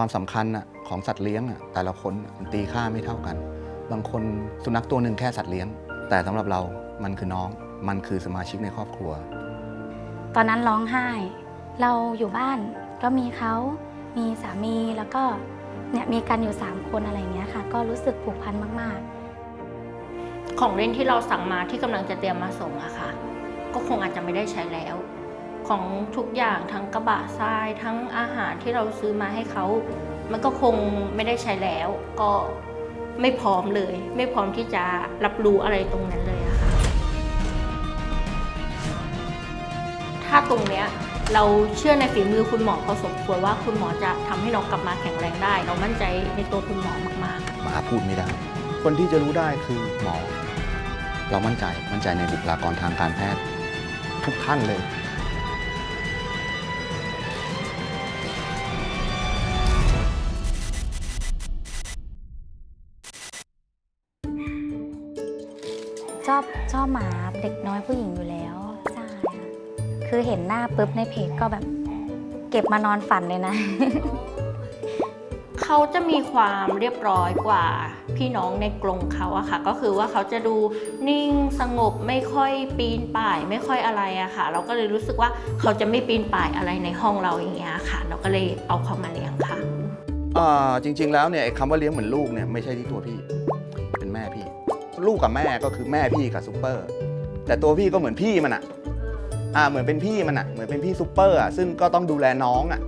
ความสำคัญน่ะของสัตว์เลี้ยงอะแต่ละคนน่ะมันตีค่าไม่เท่ากัน บางคนสุนัขตัวหนึ่งแค่สัตว์เลี้ยง แต่สำหรับเรามันคือน้อง มันคือสมาชิกในครอบครัว ตอนนั้นร้องไห้ เราอยู่บ้านก็มีเขา มีสามีแล้วก็เนี่ยมีกันอยู่ 3 คนอะไรอย่างเงี้ยค่ะ ก็รู้สึกผูกพันมากของเล่นที่เราสั่งมาที่กำลังจะเตรียมมาส่งอะค่ะ ก็คงอาจจะไม่ได้ใช้แล้ว ของทุกอย่างทั้งกระบะทรายทั้งอาหารที่เราซื้อมาให้เขา มันก็คงไม่ได้ใช้แล้ว ก็ไม่พร้อมเลย ไม่พร้อมที่จะรับรู้อะไรตรงนั้นเลยอะค่ะ ถ้าตรงเนี้ยเราเชื่อในฝีมือคุณหมอพอสมควรว่าคุณหมอจะทำให้น้องกลับมาแข็งแรงได้ เรามั่นใจในตัวคุณหมอมากๆหมาพูดไม่ได้ คนที่จะรู้ได้คือหมอ เรามั่นใจมั่นใจในบุคลากรทางการแพทย์ ทุกท่านเลย ชอบชอบหมาเด็กน้อยผู้หญิงอยู่แล้วใช่ค่ะคือเห็นหน้าปุ๊บในเพจก็แบบ เก็บมานอนฝันเลยนะ เขาจะมีความเรียบร้อยกว่าพี่น้องในกรงเขาอะค่ะ ก็คือว่าเขาจะดูนิ่งสงบไม่ค่อยปีนป่าย ไม่ค่อยอะไรอะค่ะ เราก็เลยรู้สึกว่าเขาจะไม่ปีนป่ายอะไรในห้องเราอย่างเงี้ยค่ะ เราก็เลยเอาเขามาเลี้ยงค่ะ อ่าจริง ๆ แล้วเนี่ยไอ้คำว่าเลี้ยงเหมือนลูกเนี่ยไม่ใช่ที่ตัวพี่เป็นแม่พี่ ลูกกับแม่ก็คือแม่พี่กับซูเปอร์ แต่ตัวพี่ก็เหมือนพี่มันอะอ่าเหมือนเป็นพี่มันอะเหมือนเป็นพี่ซูเปอร์อะซึ่งก็ต้องดูแลน้องอะ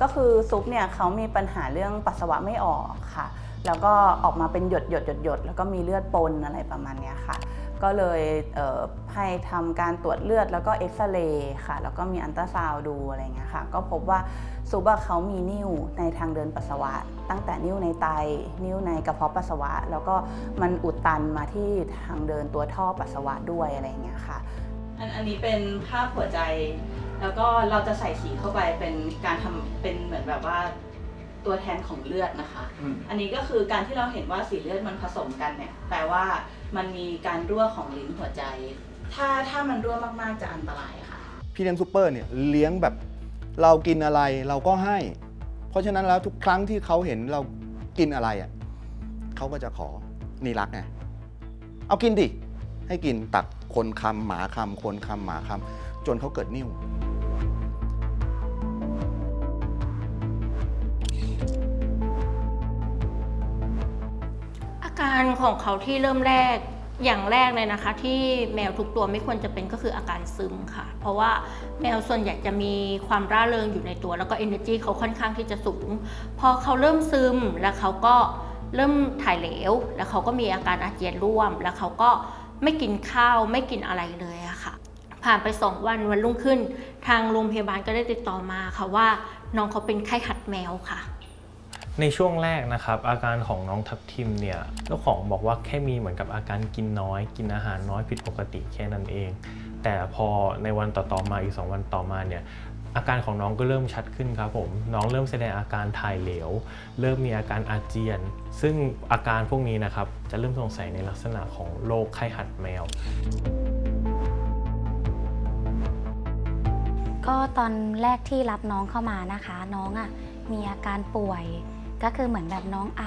ก็คือซุปเนี่ยเขามีปัญหาเรื่องปัสสาวะไม่ออกค่ะ แล้วก็ออกมาเป็นหยดหยดหยดหยดแล้วก็มีเลือดปนอะไรประมาณเนี้ยค่ะ ก็เลยเให้ทำการตรวจเลือดแล้วก็เอ็กซเรย์ค่ะ แล้วก็มีอันตราซาวดูอะไรเงี้ยค่ะ ก็พบว่าซุปอะเขามีนิ่วในทางเดินปัสสาวะ ตั้งแต่นิ่วในไต นิ่วในกระเพาะปัสสาวะ แล้วก็มันอุดตันมาที่ทางเดินตัวท่อปัสสาวะด้วยอะไรเงี้ยค่ะ อันอันนี้เป็นภาพหัวใจ แล้วก็เราจะใส่สีเข้าไปเป็นการทำเป็นเหมือนแบบว่า ตัวแทนของเลือดนะคะ อันนี้ก็คือการที่เราเห็นว่าสีเลือดมันผสมกันเนี่ย แปลว่ามันมีการรั่วของลิ้นหัวใจ ถ้าถ้ามันรั่วมากๆจะอันตรายค่ะ พี่เลี้ยงซูเปอร์เนี่ยเลี้ยงแบบเรากินอะไรเราก็ให้ เพราะฉะนั้นแล้วทุกครั้งที่เขาเห็นเรากินอะไรอะเขาก็จะขอนี่รักไงเอากินดิให้กินตักคนคำหมาคำคนคำหมาคำจนเขาเกิดนิ่ว การของเขาที่เริ่มแรกอย่างแรกเลยนะคะ ที่แมวทุกตัวไม่ควรจะเป็นก็คืออาการซึมค่ะ เพราะว่าแมวส่วนใหญ่จะมีความร่าเริงอยู่ในตัว แล้วก็ energy เขาค่อนข้างที่จะสูง พอเขาเริ่มซึมแล้วเขาก็เริ่มถ่ายเหลว แล้วเขาก็มีอาการอาเจียนร่วม แล้วเขาก็ไม่กินข้าวไม่กินอะไรเลยอะค่ะ ผ่านไปสองวันวันรุ่งขึ้น ทางโรงพยาบาลก็ได้ติดต่อมาค่ะว่าน้องเขาเป็นไข้หัดแมวค่ะ ในช่วงแรกนะครับ อาการของน้องทับทิมเนี่ยเจ้าของบอกว่าแค่มีเหมือนกับอาการกินน้อย กินอาหารน้อยผิดปกติแค่นั้นเอง แต่พอในวันต่อๆมาอีก 2 วันต่อมาเนี่ยอาการของน้องก็เริ่มชัดขึ้นครับผมน้องเริ่มแสดงอาการถ่ายเหลว เริ่มมีอาการอาเจียน ซึ่งอาการพวกนี้นะครับจะเริ่มสงสัยในลักษณะของโรคไข้หัดแมว ก็ตอนแรกที่รับน้องเข้ามานะคะ น้องอะ่ะมีอาการป่วย ก็คือเหมือนแบบน้องไอ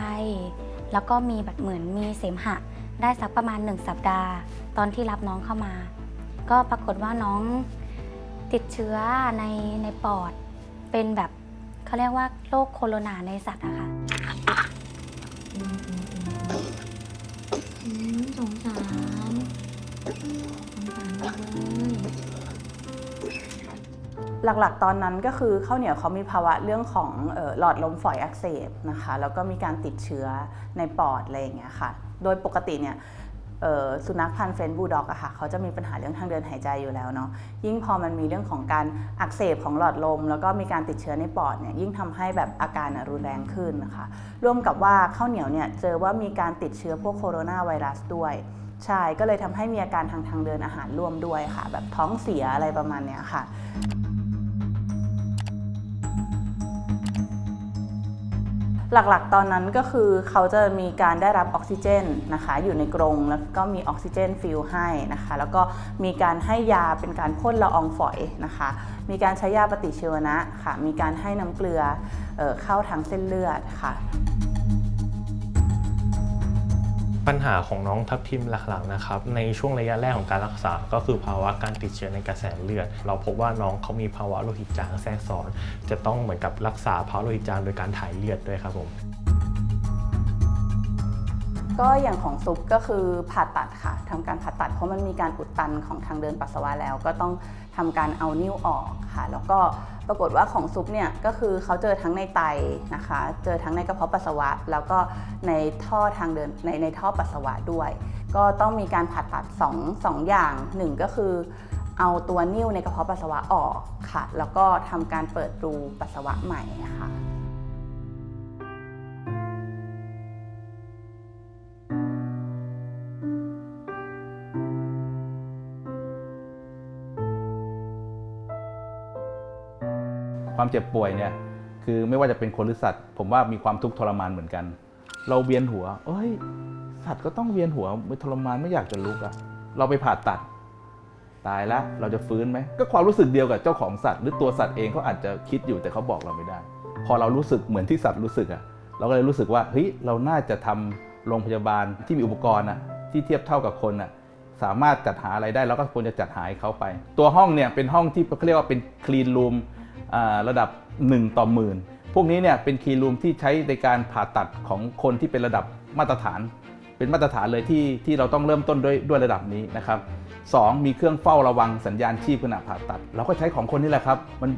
แล้วก็มีแบบเหมือนมีเสมหะ ได้สักประมาณ 1 สัปดาห์ ตอนที่รับน้องเข้ามา ก็ปรากฏว่าน้องติดเชื้อในในปอด เป็นแบบเขาเรียกว่าโรคโคโรนาในสัตว์อะค่ะสงสารสงสารเลย หลักๆ ตอนนั้นก็คือข้าวเหนียวเขามีภาวะเรื่องของหลอดลมฝอยอักเสบนะคะแล้วก็มีการติดเชื้อในปอดอะไรอย่างเงี้ยค่ะ โดยปกติเนี่ยสุนัขพันธุ์เฟรนบูลด็อกอะค่ะเขาจะมีปัญหาเรื่องทางเดินหายใจอยู่แล้วเนาะยิ่งพอมันมีเรื่องของการอักเสบของหลอดลม แล้วก็มีการติดเชื้อในปอดเนี่ยยิ่งทำให้แบบอาการรุนแรงขึ้นนะคะร่วมกับว่าข้าวเหนียวเนี่ยเจอว่ามีการติดเชื้อพวกโคโรนาไวรัสด้วยใช่ก็เลยทำให้มีอาการทางทางเดินอาหารร่วมด้วยค่ะ แบบท้องเสียอะไรประมาณเนี้ยค่ะ หลักๆ ตอนนั้นก็คือเขาจะมีการได้รับออกซิเจนนะคะ อยู่ในกรงแล้วก็มีออกซิเจนฟิลให้นะคะ แล้วก็มีการให้ยาเป็นการพ่นละอองฝอยนะคะ มีการใช้ยาปฏิชีวนะค่ะ มีการให้น้ำเกลือเออเข้าทางเส้นเลือดค่ะ ปัญหาของน้องทับทิมหลักๆนะครับในช่วงระยะแรกของการรักษา ก็คือภาวะการติดเชื้อในกระแสเลือด เราพบว่าน้องเขามีภาวะโลหิตจางแทรกซ้อน จะต้องเหมือนกับรักษาภาวะโลหิตจางโดยการถ่ายเลือดด้วยครับผมก็อย่างของซุปก็คือผ่าตัดค่ะทำการผ่าตัดเพราะมันมีการอุดตันของทางเดินปัสสาวะแล้ว ก็ต้องทำการเอานิ้วออกค่ะ แล้วก็ ปรากฏว่าของซุปเนี่ยก็คือเขาเจอทั้งในไตนะคะ เจอทั้งในกระเพาะปัสสาวะ แล้วก็ในท่อทางเดินในในท่อปัสสาวะด้วย ก็ต้องมีการผ่าตัด2องสองอย่างหนึ่งก็คือเอาตัวนิ่วในกระเพาะปัสสาวะออกค่ะ แล้วก็ทำการเปิดรูปัสสาวะใหม่ค่ะ ความเจ็บป่วยเนี่ยคือไม่ว่าจะเป็นคนหรือสัตว์ ผมว่ามีความทุกข์ทรมานเหมือนกัน เราเวียนหัว เอ้ย สัตว์ก็ต้องเวียนหัวไม่ทรมานไม่อยากจะลุกอะเราไปผ่าตัด ตายแล้วเราจะฟื้นไหมก็ความรู้สึกเดียวกับเจ้าของสัตว์ หรือตัวสัตว์เองเขาอาจจะคิดอยู่แต่เขาบอกเราไม่ได้ พอเรารู้สึกเหมือนที่สัตว์รู้สึกอะเราก็เลยรู้สึกว่าเฮ้ยเราน่าจะทำโรงพยาบาลที่มีอุปกรณ์อะที่เทียบเท่ากับคนอะสามารถจัดหาอะไรได้เราก็ควรจะจัดหาให้เขาไป ตัวห้องเนี่ยเป็นห้องที่เขาเรียกว่าเป็นคลีนรูม ระดับ 1 ต่อหมื่นพวกนี้เนี่ยเป็นคีย์รูมที่ใช้ในการผ่าตัดของคนที่เป็นระดับมาตรฐาน เป็นมาตรฐานเลยที่ที่เราต้องเริ่มต้นด้วยด้วยระดับนี้นะครับสองมีเครื่องเฝ้าระวังสัญญาณชีพขณะผ่าตัด เราก็ใช้ของคนนี่แหละครับ มัน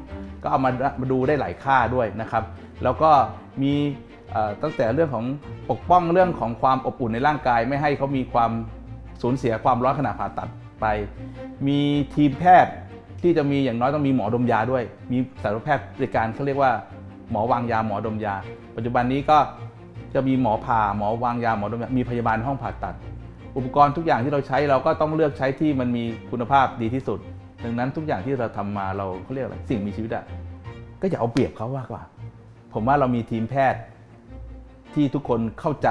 ก็เอามามาดูได้หลายค่าด้วยนะครับ แล้วก็มีตั้งแต่เรื่องของปกป้องเรื่องของความอบอุ่นในร่างกาย ไม่ให้เขามีความสูญเสียความร้อนขณะผ่าตัดไป มีทีมแพทย์ ที่จะมีอย่างน้อยต้องมีหมอดมยาด้วย มีสัตวแพทย์บริการเขาเรียกว่าหมอวางยาหมอดมยา ปัจจุบันนี้ก็จะมีหมอผ่าหมอวางยาหมอดมยามีพยาบาลห้องผ่าตัด อุปกรณ์ทุกอย่างที่เราใช้เราก็ต้องเลือกใช้ที่มันมีคุณภาพดีที่สุด ดังนั้นทุกอย่างที่เราทำมาเราเขาเรียกอะไรสิ่งมีชีวิตอะก็อย่าเอาเปรียบเขามากกว่า ผมว่าเรามีทีมแพทย์ที่ทุกคนเข้าใจ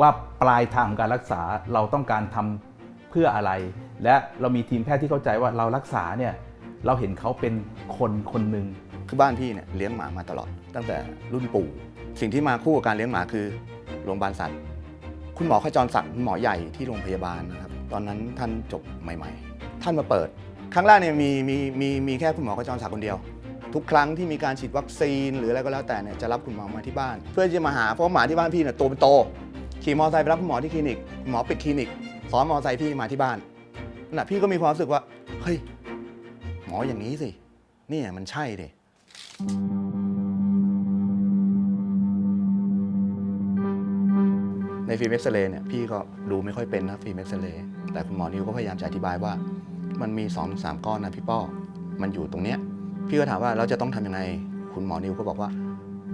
ว่าปลายทางของการรักษาเราต้องการทำเพื่ออะไร และเรามีทีมแพทย์ที่เข้าใจว่าเรารักษาเนี่ย เราเห็นเขาเป็นคนคนหนึ่งคือบ้านพี่เนี่ยเลี้ยงหมามาตลอด ตั้งแต่รุ่นปู่สิ่งที่มาคู่กับการเลี้ยงหมาคือโรงพยาบาลสัตว์ คุณหมอขจรศักดิ์คุณหมอใหญ่ที่โรงพยาบาลนะครับ ตอนนั้นท่านจบใหม่ ๆ ท่านมาเปิด ครั้งแรกเนี่ยมีมีมีมีแค่คุณหมอขจรศักดิ์คนเดียว ทุกครั้งที่มีการฉีดวัคซีนหรืออะไรก็แล้วแต่เนี่ยจะรับคุณหมอมาที่บ้าน เพื่อที่จะมาหาเพราะหมาที่บ้านพี่เนี่ยตัวเป็นโตขี่มอเตอร์ไซค์ไปรับคุณหมอที่คลินิกหมอปิดคลินิกสอนมอเตอร์ไซค์พี่มาที่บ้านน่ะพี่ก็มีความรู้สึกว่าเฮ้ย หมออย่างนี้สิ เนี่ยมันใช่ดิในฟิล์มเอ็กซเรย์เนี่ยพี่ก็ดูไม่ค่อยเป็นนะฟิล์มเอ็กซเรย์แต่คุณหมอนิวก็พยายามจะอธิบายว่า มันมี2องสามก้อนนะพี่ป้อมันอยู่ตรงเนี้ยพี่ก็ถามว่าเราจะต้องทำยังไง คุณหมอนิวก็บอกว่า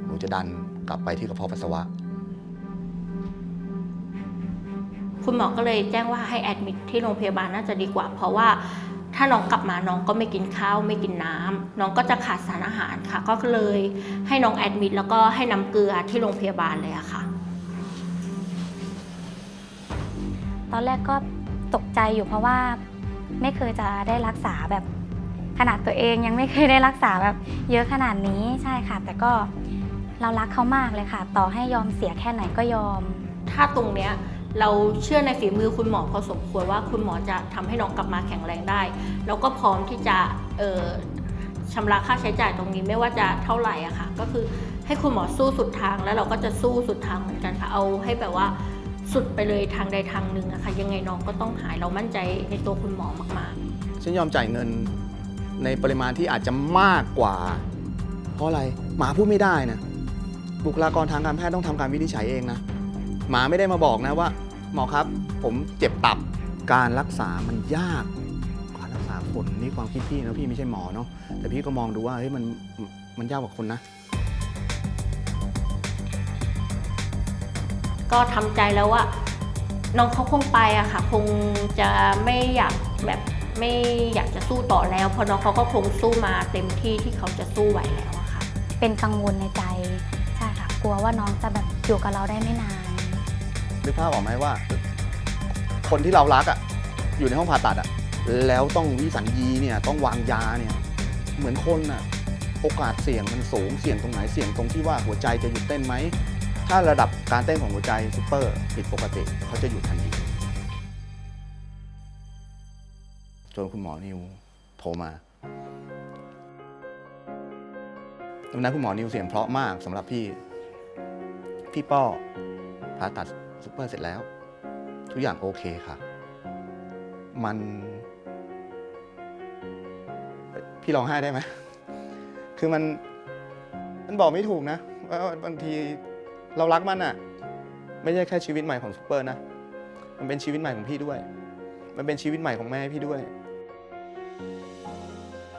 หนูจะดันกลับไปที่กระเพาะปัสสาวะ คุณหมอก็เลยแจ้งว่าให้แอดมิดที่โรงพยาบาลน่าจะดีกว่า เพราะว่า ถ้าน้องกลับมาน้องก็ไม่กินข้าวไม่กินน้ำน้องก็จะขาดสารอาหารค่ะ ก็เลยให้น้องแอดมิดแล้วก็ให้น้ำเกลือที่โรงพยาบาลเลยอะค่ะ ตอนแรกก็ตกใจอยู่เพราะว่าไม่เคยจะได้รักษาแบบขนาดตัวเองยังไม่เคยได้รักษาแบบเยอะขนาดนี้ใช่ค่ะ แต่ก็เรารักเขามากเลยค่ะ ต่อให้ยอมเสียแค่ไหนก็ยอม ถ้าตรงเนี้ย เราเชื่อในฝีมือคุณหมอพอสมควรว่าคุณหมอจะทำให้น้องกลับมาแข็งแรงได้ แล้วก็พร้อมที่จะชำระค่าใช้จ่ายตรงนี้ไม่ว่าจะเท่าไหร่อะค่ะ ก็คือให้คุณหมอสู้สุดทางแล้วเราก็จะสู้สุดทางเหมือนกันค่ะ เอาให้แบบว่าสุดไปเลยทางใดทางหนึ่งอะค่ะยังไงน้องก็ต้องหายเรามั่นใจในตัวคุณหมอมากๆฉันยอมจ่ายเงินในปริมาณที่อาจจะมากกว่า เพราะอะไรหมาพูดไม่ได้นะบุคลากรทางการแพทย์ต้องทำการวินิจฉัยเองนะ หมาไม่ได้มาบอกนะว่า หมอครับ ผมเจ็บตับการรักษามันยากการรักษาคนนี่ความคิดพี่นะพี่ไม่ใช่หมอเนาะแต่พี่ก็มองดูว่าเฮ้ยมันมันยากกว่าคนนะ ก็ทำใจแล้วว่าน้องเขาคงไปอะค่ะ คงจะไม่อยากแบบไม่อยากจะสู้ต่อแล้ว เพราะน้องเขาก็คงสู้มาเต็มที่ที่เขาจะสู้ไหวแล้วอะค่ะ เป็นกังวลในใจ ใช่ค่ะ กลัวว่าน้องจะแบบอยู่กับเราได้ไม่นาน นึกภาพออกไหมว่า คนที่เรารักอะ่ะ อยู่ในห้องผ่าตัดอะ่ะ แล้วต้องวิสัญญีเนี่ย ต้องวางยาเนี่ย เหมือนคนอะ่ะ โอกาสเสี่ยงมันสูง เสี่ยงตรงไหน เสี่ยงตรงที่ว่าหัวใจจะหยุดเต้นไหม ถ้าระดับการเต้นของหัวใจซูเปอร์ผิดปกติเขาจะหยุดทันที จนคุณหมอนิวโทรมาวันนั้นคุณหมอนิวเสียงเพราะมากสำหรับพี่ พี่ป้อผ่าตัด ซูเปอร์เสร็จแล้ว ทุกอย่างโอเคค่ะ มัน พี่ร้องไห้ได้ไหม คือมัน มันบอกไม่ถูกนะ ว่าบางทีเรารักมันอะไม่ใช่แค่ชีวิตใหม่ของซูเปอร์นะ มันเป็นชีวิตใหม่ของพี่ด้วย มันเป็นชีวิตใหม่ของแม่พี่ด้วย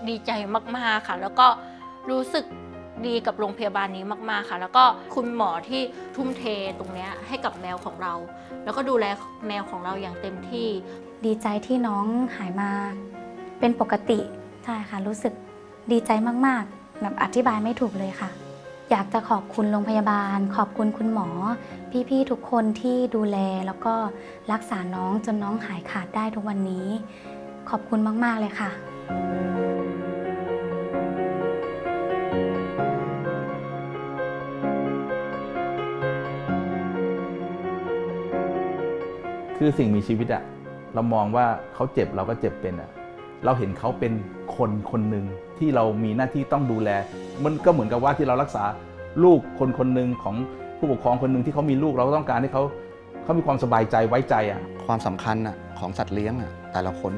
ดีใจมาก ๆ ค่ะ แล้วก็รู้สึก ดีกับโรงพยาบาลนี้มากๆค่ะ แล้วก็คุณหมอที่ทุ่มเทตรงเนี้ยให้กับแมวของเรา แล้วก็ดูแลแมวของเราอย่างเต็มที่ ดีใจที่น้องหายมาเป็นปกติใช่ค่ะรู้สึกดีใจมากๆ แบบอธิบายไม่ถูกเลยค่ะ อยากจะขอบคุณโรงพยาบาล ขอบคุณคุณหมอ พี่ๆทุกคนที่ดูแลแล้วก็รักษาน้องจนน้องหายขาดได้ทุกวันนี้ ขอบคุณมากๆเลยค่ะ คือสิ่งมีชีวิตอะเรามองว่าเขาเจ็บเราก็เจ็บเป็นอะเราเห็นเขาเป็นคนคนหนึ่งที่เรามีหน้าที่ต้องดูแล มันก็เหมือนกับว่าที่เรารักษาลูกคนคนหนึ่งของผู้ปกครองคนหนึ่งที่เขามีลูกเราก็ต้องการให้เขาเขามีความสบายใจไว้ใจอะความสำคัญน่ะของสัตว์เลี้ยงอะแต่ละคน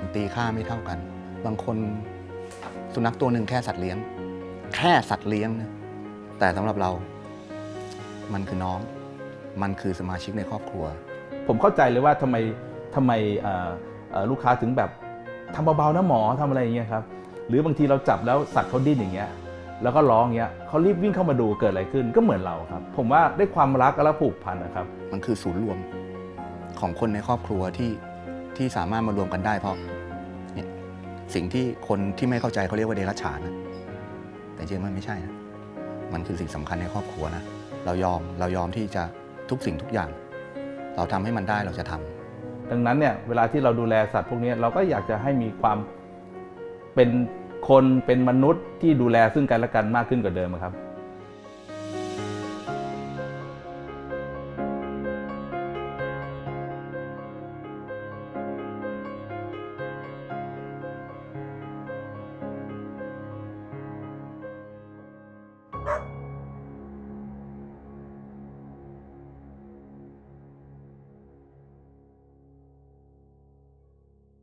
มันตีค่าไม่เท่ากัน บางคนสุนัขตัวหนึ่งแค่สัตว์เลี้ยง แค่สัตว์เลี้ยงนะแต่สำหรับเรา มันคือน้อง มันคือสมาชิกในครอบครัว ผมเข้าใจเลยว่าทำไมทำไมลูกค้าถึงแบบทำเบาๆนะหมอทำอะไรอย่างเงี้ยครับหรือบางทีเราจับแล้วสัตว์เขาดิ้นอย่างเงี้ยแล้วก็ร้องเงี้ยเขารีบวิ่งเข้ามาดูเกิดอะไรขึ้นก็เหมือนเราครับ ผมว่าได้ความรักและผูกพันนะครับ มันคือศูนย์รวมของคนในครอบครัวที่ที่สามารถมารวมกันได้เพราะเนี่ยสิ่งที่คนที่ไม่เข้าใจเขาเรียกว่าเดรัจฉานนะแต่จริงๆมันไม่ใช่นะมันคือสิ่งสำคัญในครอบครัวนะเรายอมเรายอมที่จะทุกสิ่งทุกอย่าง เราทำให้มันได้เราจะทำดังนั้นเนี่ยเวลาที่เราดูแลสัตว์พวกนี้เราก็อยากจะให้มีความเป็นคนเป็นมนุษย์ที่ดูแลซึ่งกันและกันมากขึ้นกว่าเดิมครับ